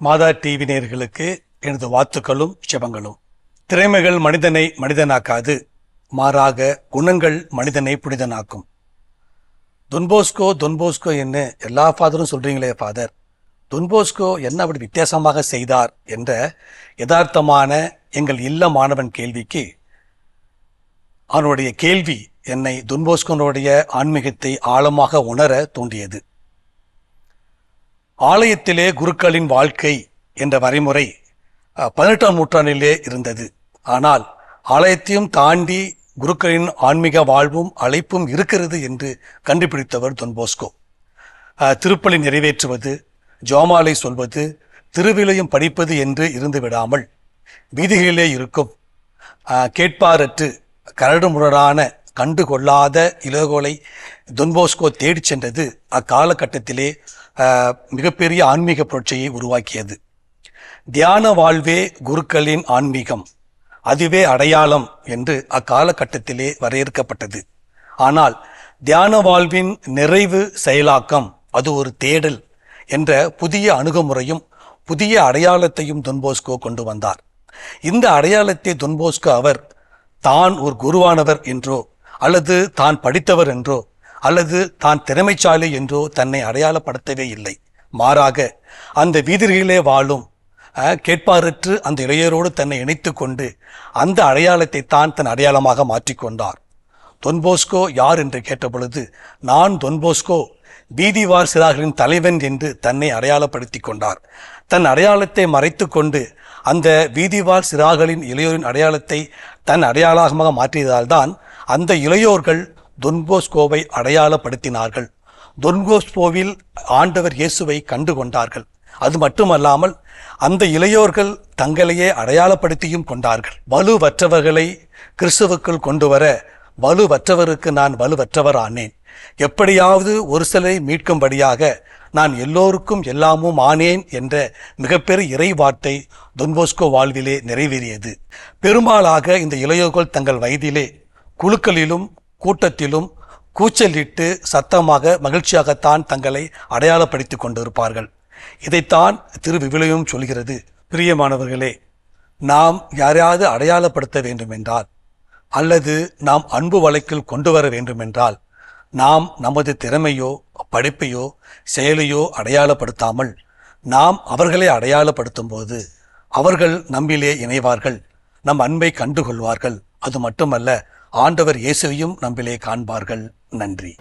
மாதா TV நேர்களுக்கு எனது வாழ்த்துக்களும் ஜபங்களும் திறமைகள் மனிதனை மனிதனாக்காது மாறாக குணங்கள் மனிதனை புனிதனாக்கும். தொன்போஸ்கோ தொன்போஸ்கோ என்ன எல்லா ஃபாதரும் சொல்றீங்களே ஃபாதர். தொன்போஸ்கோ என்ன அப்படி வித்தியாசமாக செய்தார் என்ற யதார்த்தமான எங்கள் இல்ல மாணவன் கேள்விக்கு அவனுடைய கேள்வி என்னை தொன்போஸ்கோனுடைய ஆன்மீகத்தை ஆழமாக உணர தூண்டியது. ஆலயத்திலே குருக்களின் வாழ்க்கை என்ற வரைமுறை பதினெட்டாம் நூற்றாண்டிலே இருந்தது. ஆனால் ஆலயத்தையும் தாண்டி குருக்களின் ஆன்மீக வாழ்வும் அழைப்பும் இருக்கிறது என்று கண்டுபிடித்தவர் தொன்போஸ்கோ திருப்பலி நிறைவேற்றுவது ஜோமாலை சொல்வது திருவிலையும் படிப்பது என்று இருந்து விடாமல் வீதிகளிலே இருக்கும் கேட்பாரற்று கரடுமுரடான கண்டுகொள்ளாத இளகோலை இலகோலை தொன்போஸ்கோ தேடிச் சென்றது அக்காலகட்டத்திலே மிகப்பெரிய ஆன்மீக புரட்சியை உருவாக்கியது. தியான வாழ்வே குருக்களின் ஆன்மீகம். அதுவே அடையாளம் என்று அக்காலகட்டத்திலே வரையறுக்கப்பட்டது. ஆனால் தியான வாழ்வின் நிறைவு செயலாக்கம் அது ஒரு தேடல் என்ற புதிய அணுகுமுறையும் புதிய அடையாளத்தையும் தொன்போஸ்கோ கொண்டு வந்தார். இந்த அடையாளத்தை தொன்போஸ்கோ அவர் தான் ஒரு குருவானவர் என்றோ அல்லது தான் படித்தவர் என்றோ அல்லது தான் திறமைச்சாலை என்றோ தன்னை அடையாளப்படுத்தவே இல்லை. மாறாக அந்த வீதிகளிலே வாழும் கேட்பாரற்று அந்த இளையரோடு தன்னை இணைத்து கொண்டு அந்த அடையாளத்தை தான் தன் அடையாளமாக மாற்றிக்கொண்டார் தொன்போஸ்கோ யார் என்று கேட்டபொழுது நான் தொன்போஸ்கோ வீதிவார் சிறார்களின் தலைவன் என்று தன்னை அடையாளப்படுத்தி கொண்டார். தன் அடையாளத்தை மறைத்து கொண்டு அந்த வீதிவார் சிறார்களின் இளையோரின் அடையாளத்தை தன் அடையாளமாக மாற்றியதால்தான் அந்த இளையோர்கள் தொன்போஸ்கோவை அடையாளப்படுத்தினார்கள். தொன்போஸ்கோவில் ஆண்டவர் இயேசுவை கண்டு கொண்டார்கள் அது மட்டுமல்லாமல் அந்த இளையோர்கள் தங்களையே அடையாளப்படுத்தியும் கொண்டார்கள். வலுவற்றவர்களை கிறிஸ்துவுக்குள் கொண்டு வர வலுவற்றவருக்கு நான் வலுவற்றவர் ஆனேன் எப்படியாவது ஒரு சிலரை மீட்கும்படியாக நான் எல்லோருக்கும் எல்லாமும் ஆனேன் என்ற மிகப்பெரிய இறை வார்த்தை தொன்போஸ்கோ வாழ்விலே நிறைவேறியது. பெரும்பாலாக இந்த இளையோர்கள் தங்கள் வயதிலே குழுக்களிலும் கூட்டத்திலும் கூச்சலிட்டு சத்தமாக மகிழ்ச்சியாகத்தான் தங்களை அடையாளப்படுத்திக் கொண்டிருப்பார்கள். இதைத்தான் திரு விவிலையும் சொல்கிறது. பிரியமானவர்களே நாம் யாரையாவது அடையாளப்படுத்த வேண்டுமென்றால் அல்லது நாம் அன்பு வழக்கில் கொண்டு வர வேண்டுமென்றால் நாம் நமது திறமையோ படிப்பையோ செயலையோ அடையாளப்படுத்தாமல் நாம் அவர்களை அடையாளப்படுத்தும் போது அவர்கள் நம்மிலே இணைவார்கள். நம் அன்பை கண்டுகொள்வார்கள். அது மட்டுமல்ல ஆண்டவர் இயேசுவையும் நம்பிலே காண்பார்கள். நன்றி.